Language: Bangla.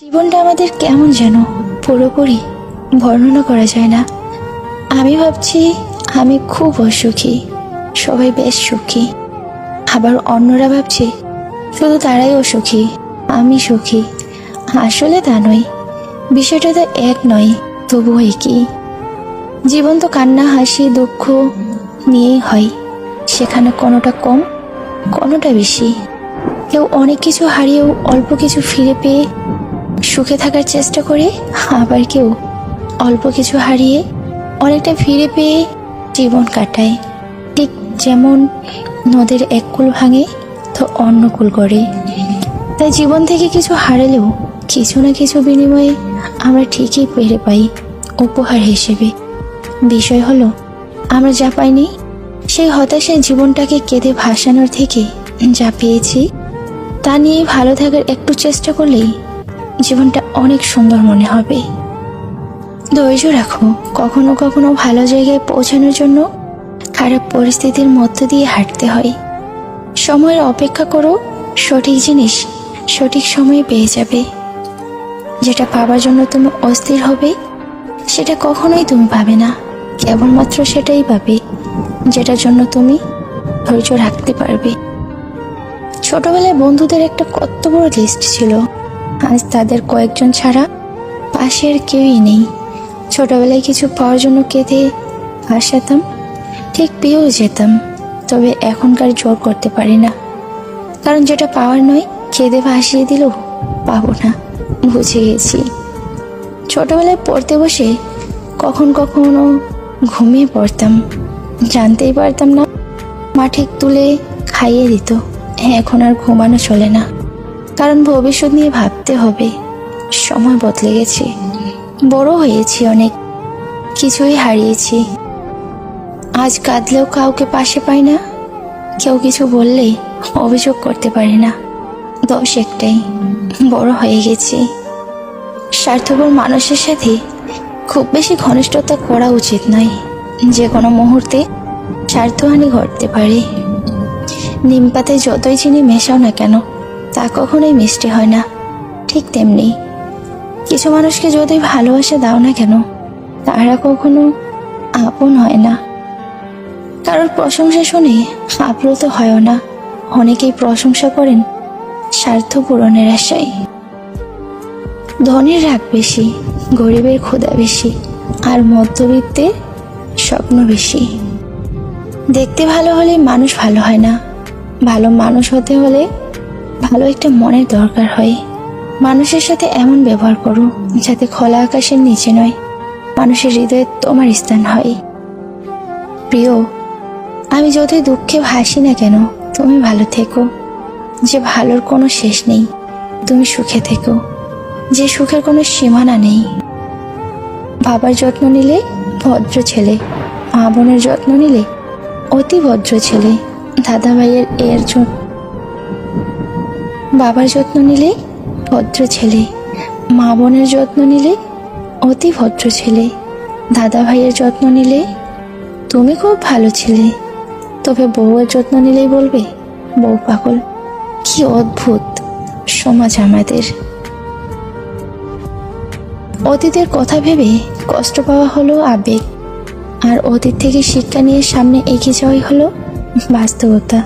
জীবনটা আমাদের কেমন যেন পুরোপুরি বর্ণনা করা যায় না। আমি ভাবছি, আমি খুব অসুখী, সবাই বেশ সুখী। আবার অন্যরা ভাবছে, শুধু তারাই অসুখী, আমি সুখী। আসলে তা নয়, বিষয়টা তো এক নয় তবুও একই জীবন তো কান্না, হাসি, দুঃখ নিয়েই হয়। সেখানে কোনোটা কম, কোনোটা বেশি। কেউ অনেক কিছু হারিয়েও অল্প কিছু ফিরে পেয়ে সুখে থাকার চেষ্টা করে আবার কেউ অল্প কিছু হারিয়ে অনেকটা ফিরে পেয়ে জীবন কাটায়। ঠিক যেমন নদের এক কুল ভাঙে, তো অন্য কুল করে তাই জীবন থেকে কিছু হারালেও কিছু না কিছু বিনিময়ে আমরা ঠিকই পেরে পাই উপহার হিসেবে। বিষয় হলো, আমরা যা পাইনি, সেই হতাশায় জীবনটাকে কেঁদে ভাসানোর থেকে যা পেয়েছি, তা নিয়ে ভালো থাকার একটু চেষ্টা করলেই জীবনটা অনেক সুন্দর মনে হবে। ধৈর্য রাখো। কখনো কখনো ভালো জায়গায় পৌঁছানোর জন্য খারাপ পরিস্থিতির মধ্য দিয়ে হাঁটতে হয়। সময়ের অপেক্ষা করো, সঠিক জিনিস সঠিক সময়ে পেয়ে যাবে। যেটা পাবার জন্য তুমি অস্থির হবে, সেটা কখনোই তুমি পাবে না। কেবলমাত্র সেটাই পাবে, যেটার জন্য তুমি ধৈর্য রাখতে পারবে। ছোটবেলায় বন্ধুদের একটা কত বড় লিস্ট ছিল। আজ তাদের কয়েকজন ছাড়া পাশের কেউই নেই। ছোটবেলায় কিছু পাওয়ার জন্য কেঁদে ভাসাতাম ঠিক পেয়েও যেতাম, তবে এখনকার জোর করতে পারি না। কারণ যেটা পাওয়ার নয়, কেঁদে ভাসিয়ে দিলেও পাবো না। বুঝে গেছি। ছোটবেলায় পড়তে বসে কখন কখনো ঘুমিয়ে পড়তাম। জানতেই পারতাম না মাঠে তুলে খাইয়ে দিত। এখন আর ঘুমানো চলে না। কারণ ভবিষ্যৎ নিয়ে ভাবতে হবে। সময় বদলে গেছে। বড় হয়েছি অনেক। কিছুই হারিয়েছি। আজ কাঁদলেও কাউকে পাশে পাই না। কেউ কিছু বললেই অভিযোগ করতে পারি না। দোষ একটাই, বড় হয়ে গেছি। স্বার্থপর মানুষের সাথে খুব বেশি ঘনিষ্ঠতা করা উচিত নয়। যে কোনো মুহূর্তে স্বার্থহানি ঘটতে পারে। নিম পাতায় যতই চিনি মেশাও না কেন তা কখনোই মিষ্টি হয় না। ঠিক তেমনি কিছু মানুষকে যদি ভালোবাসা দাও না কেন তারা কখনো আপন হয় না। কারোর প্রশংসা শুনে আপ্লুত হয়ও না। অনেকেই প্রশংসা করেন স্বার্থ পূরণের আশায়। ধনের রাগ বেশি, গরিবের ক্ষুধা বেশি, আর মধ্যবিত্তের স্বপ্ন বেশি। দেখতে ভালো হলে মানুষ ভালো হয় না। ভালো মানুষ হতে হলে ভালো একটা মনের দরকার হয়। মানুষের সাথে এমন ব্যবহার করো যাতে খোলা আকাশের নিচে নয়, মানুষের হৃদয়ে তোমার স্থান হয়। প্রিয়, আমি যতই দুঃখে ভাসি না কেন, তুমি ভালো থেকো। যে ভালোর কোনো শেষ নেই, তুমি সুখে থেকো। যে সুখের কোনো সীমানা নেই। বাবার যত্ন নিলে ভদ্র ছেলে মা বোনের যত্ন নিলে অতি ভদ্র ছেলে। দাদা ভাইয়ের এর যত্ন বাবার যত্ন নিলে ভদ্র ছেলে, মা বোনের যত্ন নিলে অতি ভদ্র ছেলে, দাদা ভাইয়ের যত্ন নিলে তুমি খুব ভালো ছেলে। তবে বউয়ের যত্ন নিলেই বলবে, বউ পাগল, কি অদ্ভুত সমাজ আমাদের। অতীতের কথা ভেবে কষ্ট পাওয়া হলো আবেগ, আর অতীত থেকে শিক্ষা নিয়ে সামনে এগিয়ে যাওয়াই হলো বাস্তবতা।